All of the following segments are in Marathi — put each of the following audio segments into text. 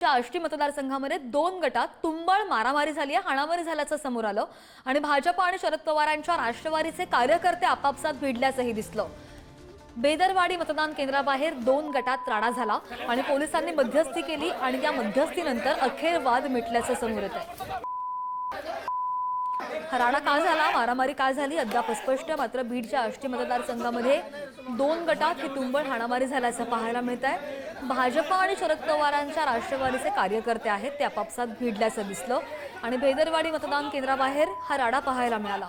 च्या आष्टी मतदारसंघामध्ये दोन गटात तुंबळ मारामारी झाली आहे हाणामारी झाल्याचं समोर आलं. आणि भाजप आणि शरद पवारांच्या राष्ट्रवादीचे कार्यकर्ते आपापसात भिडल्याचंही दिसलं. बेदरवाडी मतदान केंद्राबाहेर दोन गटात राडा झाला आणि पोलिसांनी मध्यस्थी केली आणि त्या मध्यस्थीनंतर अखेर वाद मिटल्याचं समोर येत आहे राडा का झाला? मारामारी का झाली? अद्याप स्पष्ट मात्र बीडच्या आष्टी मतदारसंघामध्ये दोन गटात ही तुंबळ हाणामारी झाल्याचं पाहायला मिळत आहे भाजप आणि शरद पवारांच्या राष्ट्रवादीचे कार्यकर्ते आहेत ते आपापसात भिडल्याचं दिसलं आणि भेदरवाडी मतदान केंद्राबाहेर हा राडा पाहायला मिळाला.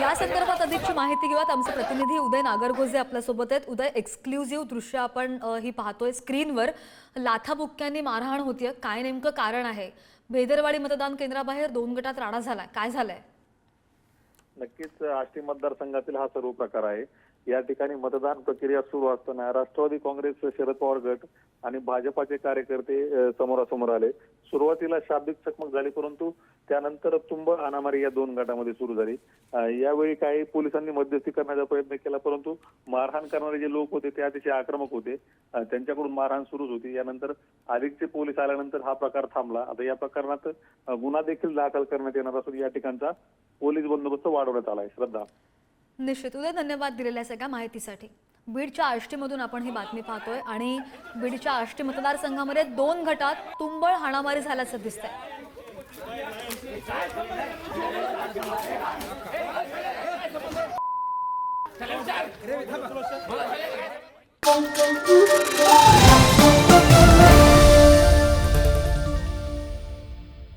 या संदर्भात अधिकची माहिती घेऊयात. आमचे प्रतिनिधी उदय नागरगोजे आपल्यासोबत आहेत. उदय एक्सक्लुझिव्ह दृश्य आपण ही पाहतोय स्क्रीनवर. लाथाबुक्क्यांनी मारहाण होतीये काय नेमकं कारण आहे? भेदरवाडी मतदान केंद्राबाहेर दोन गटात राडा झालाय. काय झालंय? नक्कीच आष्टी मतदारसंघातील हा सर्व प्रकार आहे. या ठिकाणी मतदान प्रक्रिया सुरू असताना राष्ट्रवादी काँग्रेस शरद पवार गट आणि भाजपाचे कार्यकर्ते समोरासमोर आले. सुरुवातीला शाब्दिक चकमक झाली परंतु त्यानंतर तुंब हाणामारी या दोन गटामध्ये सुरू झाली. यावेळी काही पोलिसांनी मध्यस्थी करण्याचा प्रयत्न केला परंतु मारहाण करणारे जे लोक होते ते अतिशय आक्रमक होते. त्यांच्याकडून मारहाण सुरूच होती. यानंतर अधिकचे पोलीस आल्यानंतर हा प्रकार थांबला. आता या प्रकरणात गुन्हा देखील दाखल करण्यात येणार असून या ठिकाणचा पोलीस बंदोबस्त वाढवण्यात आलाय. श्रद्धा. निश्चित. उदय धन्यवाद दिलेल्या सगळ्या माहितीसाठी. बीडच्या आष्टीमधून आपण ही बातमी पाहतोय आणि बीडच्या आष्टी मतदारसंघामध्ये दोन गटात तुंबळ हाणामारी झाल्याचं दिसतंय. चला विचार.